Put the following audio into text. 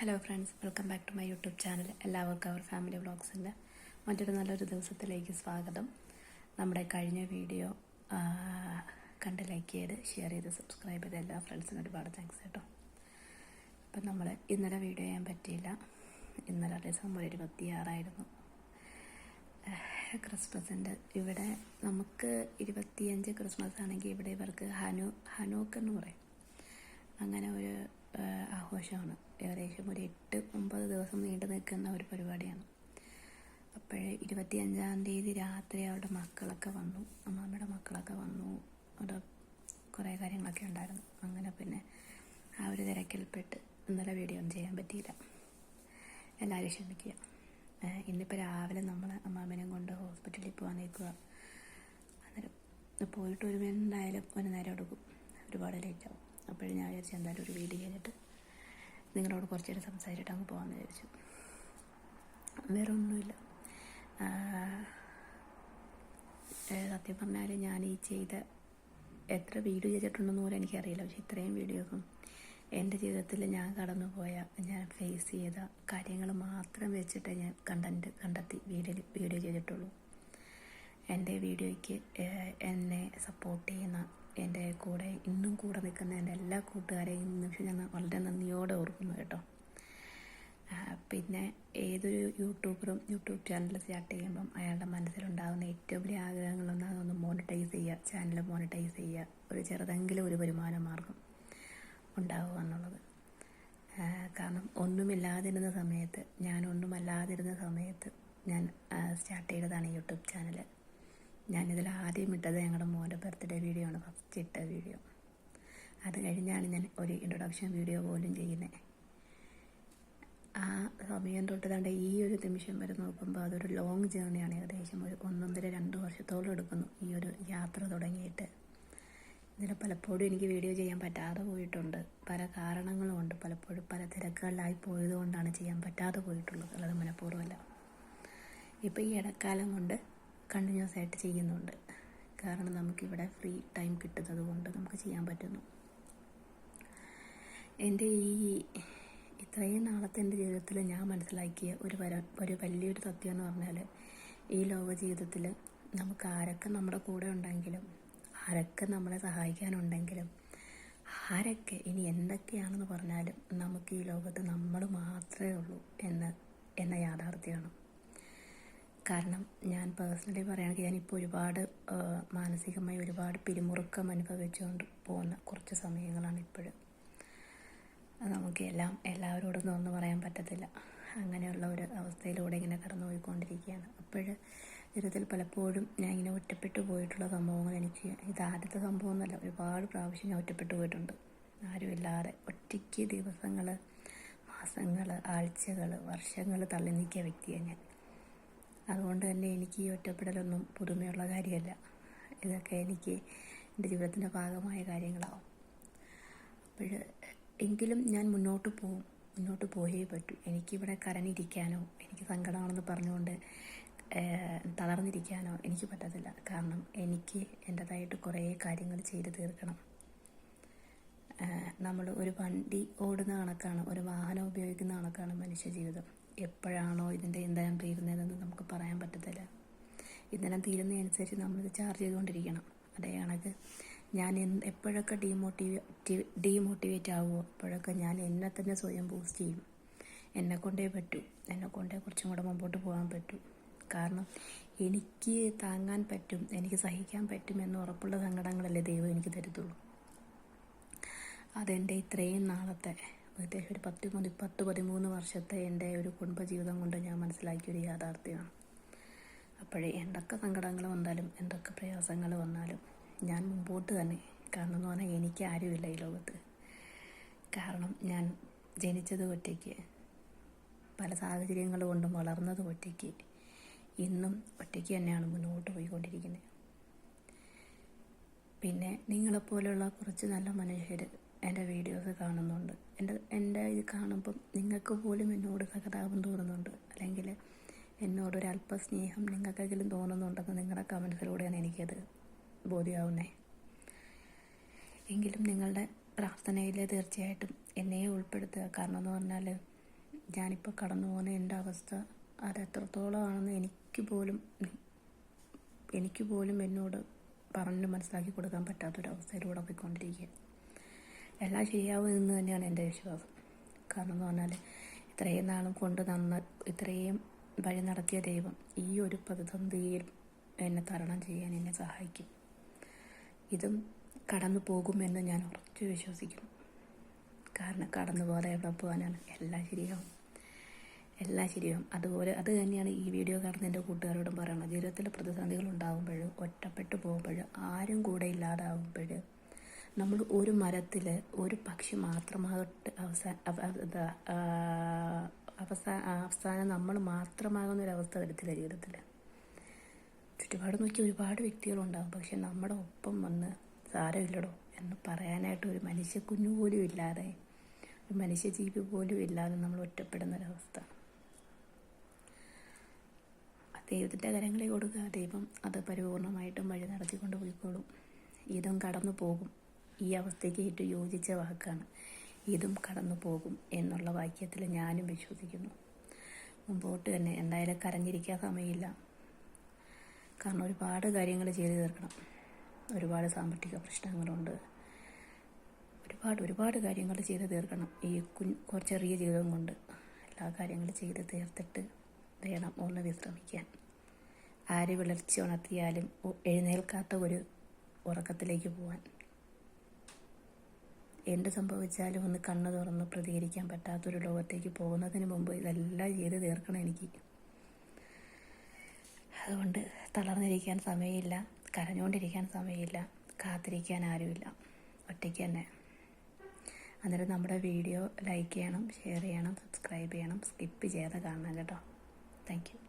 Hello friends welcome back to my YouTube channel എല്ലാവർക്കും അവർ family വ്ളോഗ്സിന്റെ മറ്റൊരു നല്ലൊരു ദിവസത്തിലേക്ക് സ്വാഗതം. നമ്മുടെ കഴിഞ്ഞ വീഡിയോ കണ്ട് ലൈക്ക് ചെയ്ത് ഷെയർ ചെയ്ത് സബ്സ്ക്രൈബ് ചെയ്ത് എല്ലാ ഫ്രണ്ട്സിനും ഒരുപാട് താങ്ക്സ് കേട്ടോ. അപ്പം നമ്മൾ ഇന്നലെ വീഡിയോ ചെയ്യാൻ പറ്റിയില്ല. ഇന്നലെ ഡിസംബർ ഇരുപത്തിയാറായിരുന്നു. ക്രിസ്മസിന്റെ ഇവിടെ നമുക്ക് ഇരുപത്തിയഞ്ച് ക്രിസ്മസ് ആണെങ്കിൽ ഇവിടെ ഇവർക്ക് ഹനു ഹനൂക്ക് എന്ന് പറയും. അങ്ങനെ ഒരു ആഘോഷമാണ്. ഏകദേശം ഒരു എട്ട് ഒമ്പത് ദിവസം നീണ്ടു നിൽക്കുന്ന ഒരു പരിപാടിയാണ്. അപ്പോഴേ ഇരുപത്തി അഞ്ചാം തീയതി രാത്രി അവരുടെ മക്കളൊക്കെ വന്നു. അമ്മാമ്മയുടെ മക്കളൊക്കെ വന്നു. അവിടെ കുറേ കാര്യങ്ങളൊക്കെ ഉണ്ടായിരുന്നു. അങ്ങനെ പിന്നെ ആ ഒരു തിരക്കിൽപ്പെട്ട് ഇന്നലെ വീഡിയോ ഒന്നും ചെയ്യാൻ പറ്റിയില്ല. എല്ലാവരും ക്ഷമിക്കുക. ഇന്നിപ്പോൾ രാവിലെ നമ്മൾ അമ്മാമ്മനെയും കൊണ്ട് ഹോസ്പിറ്റലിൽ പോകാൻ നിൽക്കുക. അന്നേരം പോയിട്ട് ഒരു എന്തായാലും ഒരു നേരം എടുക്കും. ഒരുപാട് ലേറ്റ് ആവും. അപ്പോഴും ഞാൻ വിചാരിച്ചു എന്തായാലും ഒരു വീഡിയോ ചെയ്തിട്ട് നിങ്ങളോട് കുറച്ച് നേരം സംസാരിച്ചിട്ട് അങ്ങ് പോകാമെന്ന് വിചാരിച്ചു. വേറെ ഒന്നുമില്ല സത്യം പറഞ്ഞാൽ ഞാൻ ഈ ചെയ്ത എത്ര വീഡിയോ ചെയ്തിട്ടുണ്ടെന്ന് പോലും എനിക്കറിയില്ല. പക്ഷേ ഇത്രയും വീഡിയോസും എന്റെ ജീവിതത്തിൽ ഞാൻ കടന്നുപോയ ഞാൻ ഫേസ് ചെയ്ത കാര്യങ്ങൾ മാത്രം വെച്ചിട്ട് ഞാൻ കണ്ടന്റ് കണ്ടെത്തി വീഡിയോ വീഡിയോ ചെയ്തിട്ടുള്ളൂ. എന്റെ വീഡിയോയ്ക്ക് എന്നെ സപ്പോർട്ട് ചെയ്യുന്ന എന്റെ കൂടെ ഇന്നും കൂടെ നിൽക്കുന്ന എന്റെ എല്ലാ കൂട്ടുകാരെയും നിമിഷം ഞാൻ വളരെ നന്ദിയോടെ ഓർക്കുന്നു കേട്ടോ. പിന്നെ ഏതൊരു യൂട്യൂബറും യൂട്യൂബ് ചാനൽ സ്റ്റാർട്ട് ചെയ്യുമ്പം അയാളുടെ മനസ്സിലുണ്ടാകുന്ന ഏറ്റവും വലിയ ആഗ്രഹങ്ങളൊന്നും അതൊന്ന് മോണിറ്റൈസ് ചെയ്യുക ചാനൽ മോണിറ്റൈസ് ചെയ്യുക ഒരു ചെറുതെങ്കിലും ഒരു വരുമാന മാർഗം ഉണ്ടാവുക എന്നുള്ളത്. കാരണം ഒന്നുമില്ലാതിരുന്ന സമയത്ത് ഞാനൊന്നുമല്ലാതിരുന്ന സമയത്ത് ഞാൻ സ്റ്റാർട്ട് ചെയ്തതാണ് യൂട്യൂബ് ചാനൽ ഞാനിതിൽ ആദ്യം ഇട്ടത് ഞങ്ങളുടെ മോന്റെ ബർത്ത്ഡേ വീഡിയോ ആണ്. ഫസ്റ്റ് ഇട്ട വീഡിയോ അത് കഴിഞ്ഞാണ് ഞാൻ ഒരു ഇൻട്രൊഡക്ഷൻ വീഡിയോ പോലും ചെയ്യുന്നത് ആ സമയം തൊട്ട് തണ്ട ഈ ഒരു നിമിഷം വരെ നോക്കുമ്പോൾ അതൊരു ലോങ് ജേർണിയാണ് ഏകദേശം ഒരു ഒന്നൊന്നര രണ്ട് വർഷത്തോളം എടുക്കുന്നു ഈ ഒരു യാത്ര തുടങ്ങിയിട്ട്. ഇതിൽ പലപ്പോഴും എനിക്ക് വീഡിയോ ചെയ്യാൻ പറ്റാതെ പോയിട്ടുണ്ട്. പല കാരണങ്ങളുമുണ്ട് പലപ്പോഴും പല തിരക്കുകളിലായി പോയത് കൊണ്ടാണ് ചെയ്യാൻ പറ്റാതെ പോയിട്ടുള്ളത്. അല്ലാതെ മനഃപൂർവമല്ല. ഇപ്പോൾ ഈ ഇടക്കാലം കൊണ്ട് കണ്ടിന്യൂസ് ആയിട്ട് ചെയ്യുന്നുണ്ട്. കാരണം നമുക്കിവിടെ ഫ്രീ ടൈം കിട്ടുന്നത് കൊണ്ട് നമുക്ക് ചെയ്യാൻ പറ്റുന്നു. എന്റെ ഈ ഇത്രയും നാളത്തെ എന്റെ ജീവിതത്തിൽ ഞാൻ മനസ്സിലാക്കിയ ഒരു വര ഒരു വലിയൊരു സത്യം എന്ന് പറഞ്ഞാൽ ഈ ലോക ജീവിതത്തിൽ നമുക്ക് ആരൊക്കെ നമ്മുടെ കൂടെ ഉണ്ടെങ്കിലും ആരൊക്കെ നമ്മളെ സഹായിക്കാനുണ്ടെങ്കിലും ആരൊക്കെ ഇനി എന്തൊക്കെയാണെന്ന് പറഞ്ഞാലും നമുക്ക് ഈ ലോകത്ത് നമ്മൾ മാത്രമേ ഉള്ളൂ എന്ന് എന്ന യാഥാർത്ഥ്യമാണ്. കാരണം ഞാൻ പേഴ്സണലി പറയുകയാണെങ്കിൽ ഞാനിപ്പോൾ ഒരുപാട് മാനസികമായി ഒരുപാട് പിരിമുറുക്കം അനുഭവിച്ചുകൊണ്ട് പോകുന്ന കുറച്ച് സമയങ്ങളാണ് ഇപ്പോഴും. നമുക്ക് എല്ലാം എല്ലാവരോടൊന്നും ഒന്നും പറയാൻ പറ്റത്തില്ല. അങ്ങനെയുള്ള ഒരു അവസ്ഥയിലൂടെ ഇങ്ങനെ കടന്നു പോയിക്കൊണ്ടിരിക്കുകയാണ് അപ്പോൾ ജീവിതത്തിൽ പലപ്പോഴും ഞാൻ ഇങ്ങനെ ഒറ്റപ്പെട്ടു പോയിട്ടുള്ള സംഭവങ്ങൾ എനിക്ക് ഇത് ആദ്യത്തെ സംഭവം എന്നല്ല ഒരുപാട് പ്രാവശ്യം ഞാൻ ഒറ്റപ്പെട്ടു പോയിട്ടുണ്ട്. ആരുമില്ലാതെ ഒറ്റയ്ക്ക് ദിവസങ്ങൾ മാസങ്ങൾ ആഴ്ചകൾ വർഷങ്ങൾ തള്ളി നീക്കിയ വ്യക്തിയാണ് ഞാൻ. അതുകൊണ്ട് തന്നെ എനിക്ക് ഈ ഒറ്റപ്പെടലൊന്നും പുതുമയുള്ള കാര്യമല്ല. ഇതൊക്കെ എനിക്ക് എന്റെ ജീവിതത്തിന്റെ ഭാഗമായ കാര്യങ്ങളാവും. അപ്പോൾ എങ്കിലും ഞാൻ മുന്നോട്ട് പോകും മുന്നോട്ട് പോയേ പറ്റൂ. എനിക്കിവിടെ കരഞ്ഞിരിക്കാനോ എനിക്ക് സങ്കടമാണെന്ന് പറഞ്ഞുകൊണ്ട് തളർന്നിരിക്കാനോ എനിക്ക് പറ്റത്തില്ല. കാരണം എനിക്ക് എന്റെതായിട്ട് കുറേ കാര്യങ്ങൾ ചെയ്ത് തീർക്കണം. നമ്മൾ ഒരു വണ്ടി ഓടുന്ന കണക്കാണ് ഒരു വാഹനം ഉപയോഗിക്കുന്ന കണക്കാണ് മനുഷ്യ ജീവിതം. എപ്പോഴാണോ ഇതിന്റെ ഇന്ധനം തീരുന്നതെന്ന് നമുക്ക് പറയാൻ പറ്റത്തില്ല. ഇന്ധനം തീരുന്നതനുസരിച്ച് നമ്മളിത് ചാർജ് ചെയ്തുകൊണ്ടിരിക്കണം. അതേ ഞാൻ എന്ത് എപ്പോഴൊക്കെ ഡീമോട്ടിവേറ്റ് ഡീമോട്ടിവേറ്റ് ആവുമോ അപ്പോഴൊക്കെ ഞാൻ എന്നെ തന്നെ സ്വയം ബൂസ്റ്റ് ചെയ്യും. എന്നെ കൊണ്ടേ പറ്റൂ. എന്നെ കൊണ്ടേ കുറച്ചും കൂടെ മുമ്പോട്ട് പോകാൻ പറ്റൂ. കാരണം എനിക്ക് താങ്ങാൻ പറ്റും എനിക്ക് സഹിക്കാൻ പറ്റും എന്ന് ഉറപ്പുള്ള സങ്കടങ്ങളല്ലേ ദൈവം എനിക്ക് തരത്തുള്ളൂ. അതെന്റെ ഇത്രയും നാളത്തെ ഏകദേശം ഒരു പത്ത് മുതൽ പത്ത് പതിമൂന്ന് വർഷത്തെ എന്റെ ഒരു കുടുംബജീവിതം കൊണ്ട് ഞാൻ മനസ്സിലാക്കിയ ഒരു യാഥാർത്ഥ്യമാണ്. അപ്പോഴേ എന്തൊക്കെ സങ്കടങ്ങൾ വന്നാലും എന്തൊക്കെ പ്രയാസങ്ങൾ വന്നാലും ഞാൻ മുമ്പോട്ട് തന്നെ കാരണം എന്ന് പറഞ്ഞാൽ എനിക്ക് ആരുമില്ല ഈ ലോകത്ത്. കാരണം ഞാൻ ജനിച്ചത് ഒറ്റയ്ക്ക് പല സാഹചര്യങ്ങൾ കൊണ്ടും വളർന്നത് ഒറ്റയ്ക്ക് ഇന്നും ഒറ്റയ്ക്ക് തന്നെയാണ് മുന്നോട്ട് പോയിക്കൊണ്ടിരിക്കുന്നത്. പിന്നെ നിങ്ങളെപ്പോലുള്ള കുറച്ച് നല്ല മനുഷ്യർ എന്റെ വീഡിയോസ് കാണുന്നുണ്ട്. എന്റെ എന്റെ ഇത് കാണുമ്പം നിങ്ങൾക്ക് പോലും എന്നോട് സഹതാപം തോന്നുന്നുണ്ട്. അല്ലെങ്കിൽ എന്നോടൊരു അല്പ സ്നേഹം നിങ്ങൾക്കെങ്കിലും തോന്നുന്നുണ്ടെന്ന് നിങ്ങളുടെ കമൻസിലൂടെയാണ് എനിക്കത് ബോധ്യമാവുന്നേ എങ്കിലും നിങ്ങളുടെ പ്രാർത്ഥനയിൽ തീർച്ചയായിട്ടും എന്നെ ഉൾപ്പെടുത്തുക. കാരണം എന്ന് പറഞ്ഞാൽ ഞാനിപ്പോൾ കടന്നു പോകുന്ന എന്റെ അവസ്ഥ അത് എത്രത്തോളമാണെന്ന് എനിക്ക് പോലും എനിക്ക് പോലും എന്നോട് പറഞ്ഞ് മനസ്സിലാക്കി കൊടുക്കാൻ പറ്റാത്തൊരവസ്ഥയിലൂടെ പോയിക്കൊണ്ടിരിക്കുക എല്ലാം ശരിയാവും എന്ന് തന്നെയാണ് എന്റെ വിശ്വാസം. കാരണം എന്ന് പറഞ്ഞാൽ ഇത്രയും നാളും കൊണ്ട് നന്ന ഇത്രയും വഴി നടത്തിയ ദൈവം ഈ ഒരു പ്രതിസന്ധിയിൽ എന്നെ തരണം ചെയ്യാൻ എന്നെ സഹായിക്കും. ഇതും കടന്നു പോകുമെന്ന് ഞാൻ ഉറച്ചു വിശ്വസിക്കുന്നു. കാരണം കടന്നു പോലെ എവിടെ പോകാനാണ്? എല്ലാം ശരിയാവും. എല്ലാം ശരിയാവും. അതുപോലെ അത് തന്നെയാണ് ഈ വീഡിയോ കാണുന്ന എന്റെ കൂട്ടുകാരോടും പറയുന്നത്. ജീവിതത്തിൽ പ്രതിസന്ധികൾ ഉണ്ടാകുമ്പോൾ ഒറ്റപ്പെട്ടു പോകുമ്പോൾ ആരും കൂടെ ഇല്ലാതാവുമ്പോൾ നമ്മൾ ഒരു മരത്തിൽ ഒരു പക്ഷി മാത്രമാകട്ടെ അവസാന അവസാന അവസാനം നമ്മൾ മാത്രമാകുന്ന ഒരു അവസ്ഥ വരത്തില്ല ജീവിതത്തിൽ. ചുറ്റുപാട് നോക്കി ഒരുപാട് വ്യക്തികളുണ്ടാകും പക്ഷെ നമ്മുടെ ഒപ്പം വന്ന് സാരമില്ലടോ എന്ന് പറയാനായിട്ട് ഒരു മനുഷ്യ കുഞ്ഞു പോലും ഇല്ലാതെ ഒരു മനുഷ്യജീവി പോലും ഇല്ലാതെ നമ്മൾ ഒറ്റപ്പെടുന്ന ഒരവസ്ഥ ദൈവത്തിന്റെ കരങ്ങളിൽ കൊടുക്കുക. ദൈവം അത് പരിപൂർണമായിട്ടും വഴി നടത്തിക്കൊണ്ട് പോയിക്കോളും. ഇതും കടന്നു പോകും. ഈ അവസ്ഥയ്ക്ക് ഏറ്റവും യോജിച്ച വാക്കാണ്. ഇതും കടന്നു പോകും എന്നുള്ള വാക്യത്തിൽ ഞാനും വിശ്വസിക്കുന്നു. മുമ്പോട്ട് തന്നെ എന്തായാലും കരഞ്ഞിരിക്കാൻ സമയമില്ല. കാരണം ഒരുപാട് കാര്യങ്ങൾ ചെയ്തു തീർക്കണം. ഒരുപാട് സാമ്പത്തിക പ്രശ്നങ്ങളുണ്ട്. ഒരുപാട് ഒരുപാട് കാര്യങ്ങൾ ചെയ്തു തീർക്കണം ഈ കുഞ്ഞ് ചെറിയ ജീവിതം കൊണ്ട്. എല്ലാ കാര്യങ്ങളും ചെയ്ത് തീർത്തിട്ട് വേണം ഒന്ന് വിശ്രമിക്കാൻ. ആര് വിളർച്ച ഉണർത്തിയാലും എഴുന്നേൽക്കാത്ത ഒരു ഉറക്കത്തിലേക്ക് പോവാൻ. എന്ത് സംഭവിച്ചാലും ഒന്ന് കണ്ണ് തുറന്ന് പ്രതികരിക്കാൻ പറ്റാത്തൊരു ലോകത്തേക്ക് പോകുന്നതിന് മുമ്പ് ഇതെല്ലാം ചെയ്ത് തീർക്കണം എനിക്ക്. അതുകൊണ്ട് തളർന്നിരിക്കാൻ സമയമില്ല കരഞ്ഞുകൊണ്ടിരിക്കാൻ സമയമില്ല കാത്തിരിക്കാൻ ആരുമില്ല. ഒറ്റയ്ക്ക് തന്നെ. അന്നേരം നമ്മുടെ വീഡിയോ ലൈക്ക് ചെയ്യണം ഷെയർ ചെയ്യണം സബ്സ്ക്രൈബ് ചെയ്യണം സ്കിപ്പ് ചെയ്യാതെ കാണണം കേട്ടോ. താങ്ക്